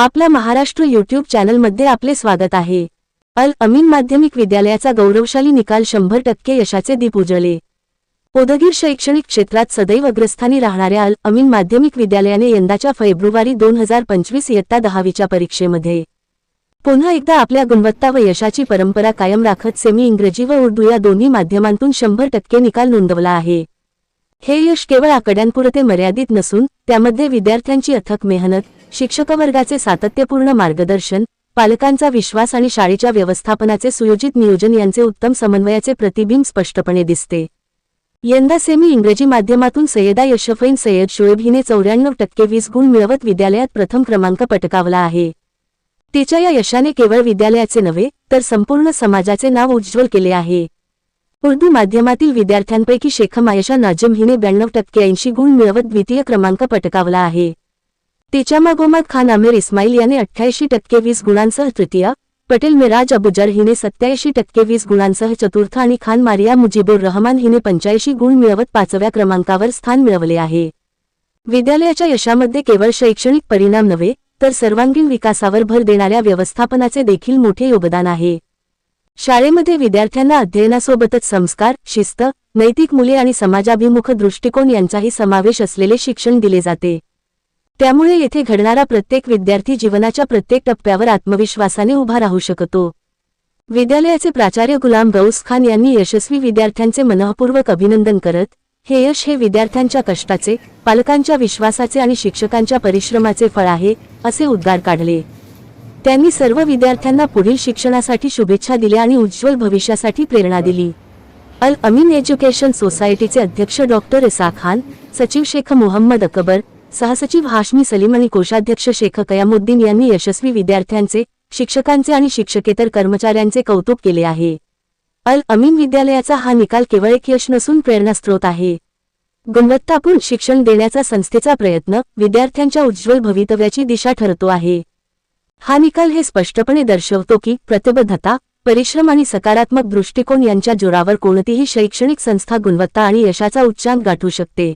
आपल्या महाराष्ट्र युट्यूब चॅनलमध्ये आपले स्वागत आहे. अल अमीन माध्यमिक विद्यालयाचा गौरवशाली निकाल शंभर टक्के यशाचे दीप उजळले. उदगीर शैक्षणिक क्षेत्रात सदैव अग्रस्थानी राहणाऱ्या अल अमीन माध्यमिक विद्यालयाने यंदाच्या फेब्रुवारी दोन हजार पंचवीस इयत्ता दहावीच्या परीक्षेमध्ये पुन्हा एकदा आपल्या गुणवत्ता व यशाची परंपरा कायम राखत सेमी इंग्रजी व उर्दू या दोन्ही माध्यमांतून शंभर टक्के निकाल नोंदवला आहे. हे यश केवळ आकड्यांपुरते मर्यादित नसून त्यामध्ये विद्यार्थ्यांची अथक मेहनत शिक्षकवर्गाचे सातत्यपूर्ण मार्गदर्शन पालकांचा विश्वास आणि शाळेच्या व्यवस्थापनाचे सुयोजित नियोजन यांचे उत्तम समन्वयाचे प्रतिबिंब स्पष्टपणे दिसते. यंदा सेमी इंग्रजी माध्यमातून सय्यदा यशफैन सय्यद शोएब हिने चौऱ्याण्णव टक्के वीस गुण मिळवत विद्यालयात प्रथम क्रमांक पटकावला आहे. तिच्या या यशाने केवळ विद्यालयाचे नव्हे तर संपूर्ण समाजाचे नाव उज्ज्वल केले आहे. उर्दू माध्यमातील विद्यार्थ्यांपैकी शेखम आयशा नाजम हिने ब्याण्णव टक्के ऐंशी गुण मिळवत द्वितीय क्रमांक पटकावला आहे. तिच्या मागोमाग खान आमिर इस्माईल याने अठ्ठ्याऐंशी टक्के वीस गुणांसह तृतीय पटेल मिराज अबुजर हिने सत्याऐंशी टक्के वीस गुणांसह चतुर्थ आणि खान मारिया मुजीबुर रहमान हिने पंच्याऐंशी गुण मिळवत पाचव्या क्रमांकावर स्थान मिळवले आहे. विद्यालयाच्या यशामध्ये केवळ शैक्षणिक परिणाम नव्हे तर सर्वांगीण विकासावर भर देणाऱ्या व्यवस्थापनाचे देखील मोठे योगदान आहे. शाळेमध्ये विद्यार्थ्यांना अध्ययनासोबतच संस्कार शिस्त नैतिक मूल्ये आणि समाजाभिमुख दृष्टिकोन यांचाही समावेश असलेले शिक्षण दिले जाते. त्यामुळे येथे घडणारा प्रत्येक विद्यार्थी जीवनाच्या प्रत्येक टप्प्यावर आत्मविश्वासाने उभा राहू शकतो. विद्यालयाचे प्राचार्य गुलाम गौस खान यांनी यशस्वी विद्यार्थ्यांचे मनःपूर्वक अभिनंदन करत हे यश हे विद्यार्थ्यांच्या कष्टाचे पालकांच्या विश्वासाचे आणि शिक्षकांच्या परिश्रमाचे फळ आहे असे उद्गार काढले. त्यांनी सर्व विद्यार्थ्यांना पुढील शिक्षणासाठी शुभेच्छा दिल्या आणि उज्ज्वल भविष्यासाठी प्रेरणा दिली. अल अमीन एज्युकेशन सोसायटीचे अध्यक्ष डॉक्टर इसा खान सचिव शेख मोहम्मद अकबर सहसचिव हाशमी सलीम आणि कोषाध्यक्ष शेख कयामुद्दीन यांनी यशस्वी विद्यार्थ्यांचे शिक्षकांचे आणि शिक्षकेतर कर्मचाऱ्यांचे कौतुक केले आहे. अल अमीन विद्यालयाचा हा निकाल केवळ एक यश नसून प्रेरणास्त्रोत आहे. गुणवत्तापूर्ण शिक्षण देण्याचा संस्थेचा प्रयत्न विद्यार्थ्यांच्या उज्ज्वल भवितव्याची दिशा ठरतो आहे. हा निकाल हे स्पष्टपणे दर्शवतो की प्रतिबद्धता परिश्रम आणि सकारात्मक दृष्टिकोन यांच्या जोरावर कोणतीही शैक्षणिक संस्था गुणवत्ता आणि यशाचा उच्चांक गाठू शकते.